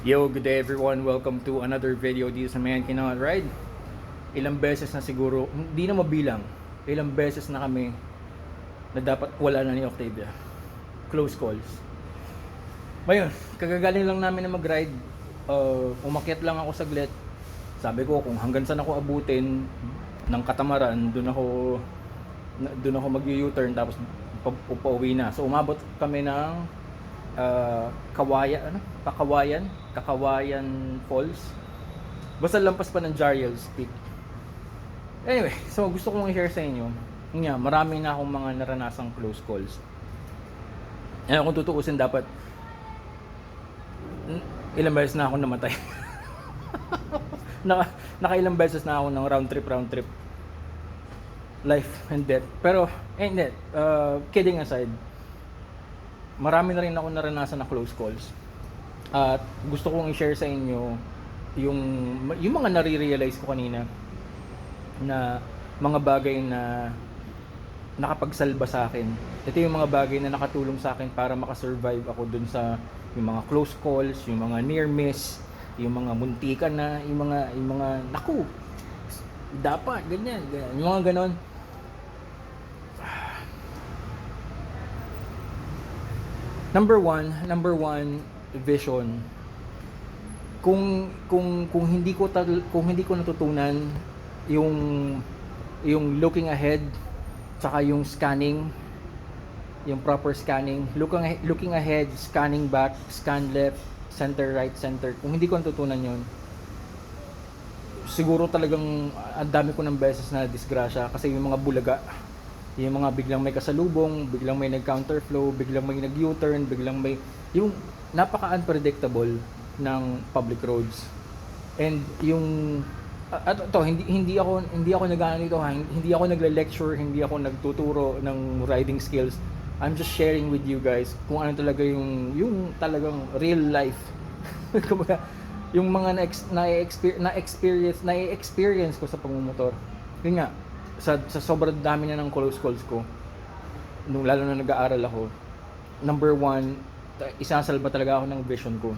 Yo, good day everyone. Welcome to another video dito sa Man Cannot Ride. Ilang beses na siguro, hindi na mabilang, ilang beses na kami na dapat wala na ni Octavia. Close calls. Ngayon, kagagaling lang namin na mag-ride. Uh, umakyat lang ako saglit. Sabi ko, kung hanggang saan ako abutin ng katamaran, doon ako doon ako mag-U-turn tapos pa- pauwi na. So umabot kami ng uh, Kawayan, ano? Kakawayan, Kakawayan Falls. Basta lampas pa ng Jariel's Peak. Anyway, so gusto kong i-share sa inyo. Nga, marami na akong mga naranasang close calls. Eh, kung tutuusin dapat, ilang beses na ako namatay. naka, nakailang beses na ako ng round trip, round trip. Life and death. Pero, eh. Uh, kidding aside, marami na rin ako naranasan na close calls. At gusto kong i-share sa inyo yung yung mga nare-realize ko kanina na mga bagay na nakapagsalba sa akin. Ito yung mga bagay na nakatulong sa akin para makasurvive ako dun sa yung mga close calls, yung mga near miss, yung mga muntikan na, yung mga yung mga naku. Dapat ganyan, ganyan. yung mga ganon. Number one, number one, vision. Kung kung kung hindi ko kung hindi ko natutunan yung yung looking ahead tsaka yung scanning yung proper scanning looking ahe- looking ahead scanning back scan left center right center kung hindi ko natutunan yon siguro talagang ang dami ko ng beses na disgrasya kasi yung mga bulaga yung mga biglang may kasalubong, biglang may nag-counterflow, biglang may nag-U-turn, biglang may yung napaka-unpredictable ng public roads. And yung at to hindi hindi ako hindi ako nag dito ha, hindi ako nagle-lecture, hindi ako nagtuturo ng riding skills. I'm just sharing with you guys kung ano talaga yung yung talagang real life. Yung mga na, na, na experience na experience ko sa pagmumotor. Yun nga, sa, sa sobrang dami na ng close calls ko, nung lalo na nag-aaral ako, number one, isasalba talaga ako ng vision ko.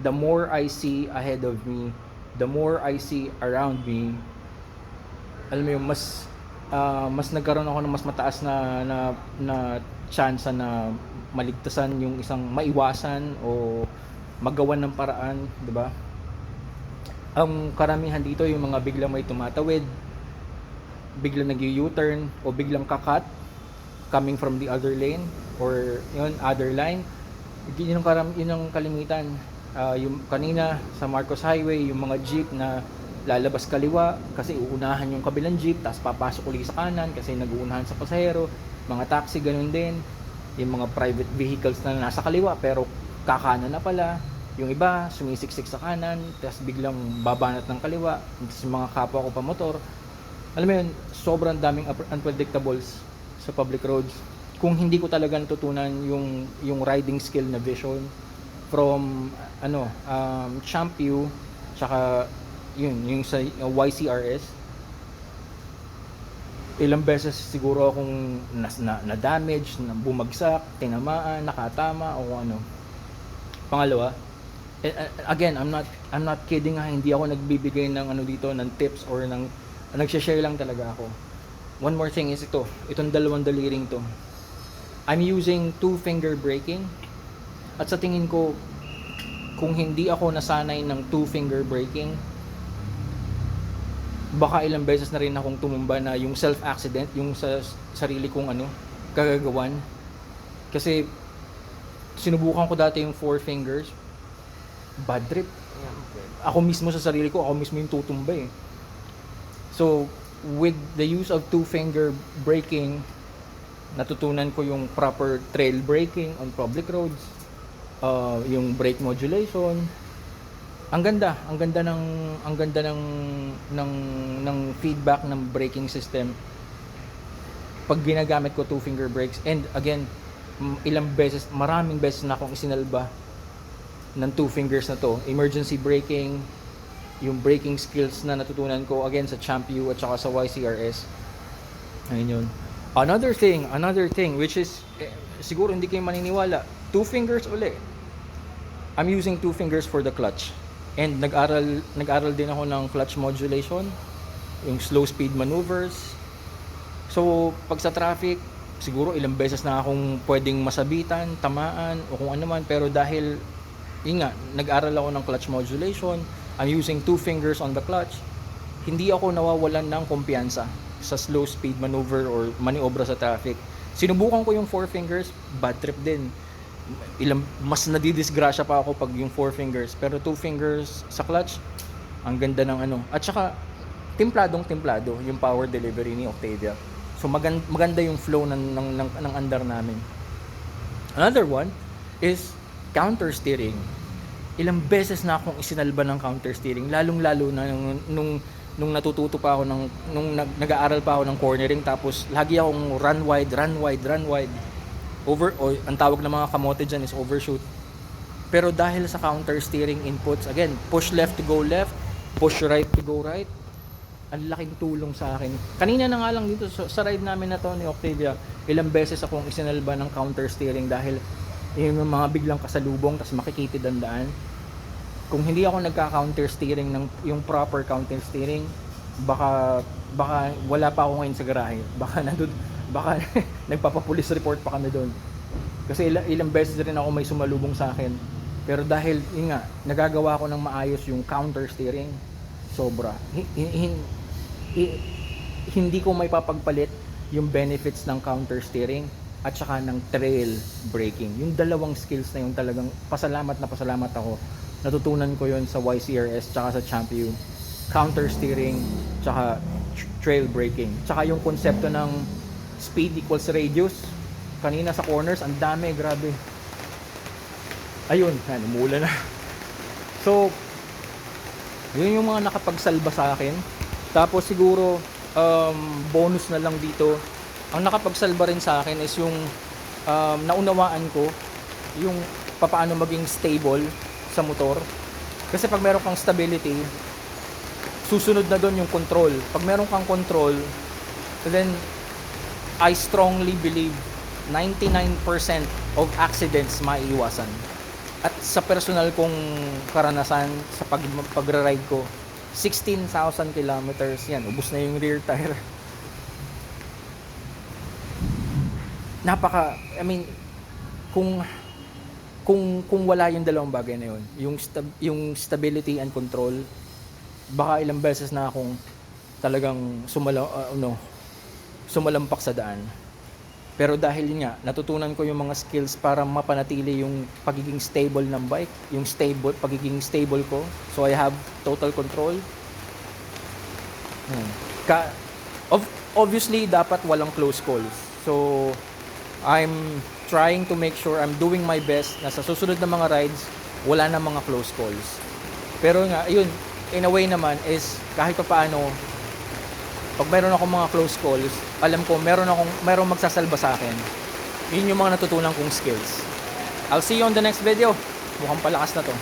The more I see ahead of me, the more I see around me, alam mo yung mas ah, mas nagkaroon ako ng mas mataas na na na chance na maligtasan yung isang maiwasan o magawan ng paraan, 'di ba? Ang karamihan dito yung mga biglang may tumatawid, biglang nag U-turn o biglang kakat coming from the other lane or yun other line yun yung, karam, yun yung kalimitan. Ah, yung kanina sa Marcos Highway yung mga jeep na lalabas kaliwa kasi uunahan yung kabilang jeep tapos papasok ulit sa kanan kasi nag-uunahan sa pasahero mga taxi ganun din. Yung mga private vehicles na nasa kaliwa pero kakanan na pala. Yung iba sumisiksik sa kanan tapos biglang babanat ng kaliwa tapos mga kapwa ko pa motor. Alam mo yun, sobrang daming unpredictables sa public roads. Kung hindi ko talaga natutunan yung yung riding skill na vision from ano, um, Champion tsaka yun, yung sa uh, YCRS ilang beses siguro akong nas, na, na damage, na bumagsak, tinamaan, nakatama o ano. Pangalawa, eh, eh, again, I'm not I'm not kidding ha, hindi ako nagbibigay ng ano dito ng tips or ng nagsha-share lang talaga ako. One more thing is ito, itong dalawang daliring to. I'm using two finger braking. At sa tingin ko kung hindi ako nasanay ng two finger braking, baka ilang beses na rin akong tumumba na yung self accident, yung sa sarili kong ano, kagagawan. Kasi sinubukan ko dati yung four fingers, bad trip. Ako mismo sa sarili ko, ako mismo yung tutumba eh. So, with the use of two finger braking, natutunan ko yung proper trail braking on public roads, uh, yung brake modulation. Ang ganda, ang ganda ng ang ganda ng ng ng feedback ng braking system pag ginagamit ko two finger brakes. And again ilang beses maraming beses na akong isinalba ng two fingers na to. Emergency braking yung braking skills na natutunan ko again sa Champion at saka sa YCRS ayun yun another thing another thing which is eh, siguro hindi kayo maniniwala two fingers uli I'm using two fingers for the clutch. And nag-aral, nag-aral din ako ng clutch modulation, yung slow speed maneuvers. So, pag sa traffic, siguro ilang beses na akong pwedeng masabitan, tamaan, o kung ano man. Pero dahil, yun nga, nag-aral ako ng clutch modulation, I'm using two fingers on the clutch, hindi ako nawawalan ng kumpiyansa sa slow speed maneuver or maniobra sa traffic. Sinubukan ko yung four fingers, bad trip din. Ilang, mas nadidisgrasya pa ako pag yung four fingers. Pero two fingers sa clutch, ang ganda ng ano. At saka, timpladong timplado yung power delivery ni Octavia. So maganda, maganda yung flow ng, ng, ng, ng andar namin. Another one is counter steering. Ilang beses na akong isinalba ng counter steering, lalong-lalo na nung, nung, nung natututo pa ako ng nung nag, nag-aaral pa ako ng cornering tapos lagi akong run wide, run wide, run wide. Over o ang tawag ng mga kamote dyan is overshoot. Pero dahil sa counter steering inputs, again, push left to go left, push right to go right, ang laking tulong sa akin. Kanina na nga lang dito sa, sa ride namin na to ni Octavia, ilang beses akong isinalba ng counter steering dahil yung mga biglang kasalubong tapos makikitid ang daan. Kung hindi ako nagka-counter steering ng yung proper counter steering, baka baka wala pa ako ngayon sa garahe. Baka nandun, baka nagpapapulis report pa kami doon. Kasi ilang, ilang beses rin ako may sumalubong sa akin. Pero dahil, yun nga, nagagawa ko ng maayos yung counter steering, sobra. Hi- hin- hi- hindi ko may papagpalit yung benefits ng counter steering at saka ng trail braking. Yung dalawang skills na yung talagang pasalamat na pasalamat ako. Natutunan ko yon sa YCRS tsaka sa Champion. Counter steering tsaka tr- trail braking. Tsaka yung konsepto ng speed equals radius. Kanina sa corners, ang dami, grabe. Ayun, yan, umula na. So, yun yung mga nakapagsalba sa akin. Tapos siguro, um, bonus na lang dito, ang nakapagsalba rin sa akin is yung um, naunawaan ko yung papaano maging stable sa motor. Kasi pag meron kang stability, susunod na doon yung control. Pag meron kang control, then I strongly believe 99% of accidents maiiwasan. At sa personal kong karanasan sa pag pagra-ride ko, 16,000 kilometers yan, ubos na yung rear tire. Napaka, I mean, kung kung kung wala yung dalawang bagay na yun, yung stab- yung stability and control, baka ilang beses na akong talagang sumala uh, ano, sumalampak sa daan. Pero dahil yun nga, natutunan ko yung mga skills para mapanatili yung pagiging stable ng bike, yung stable, pagiging stable ko. So I have total control. Hmm. Ka, of, obviously, dapat walang close calls. So, I'm trying to make sure I'm doing my best na sa susunod na mga rides, wala na mga close calls. Pero nga, yun, in a way naman is kahit pa paano, pag meron akong mga close calls, alam ko meron akong meron magsasalba sa akin. Yun yung mga natutunan kong skills. I'll see you on the next video. Mukhang palakas na to.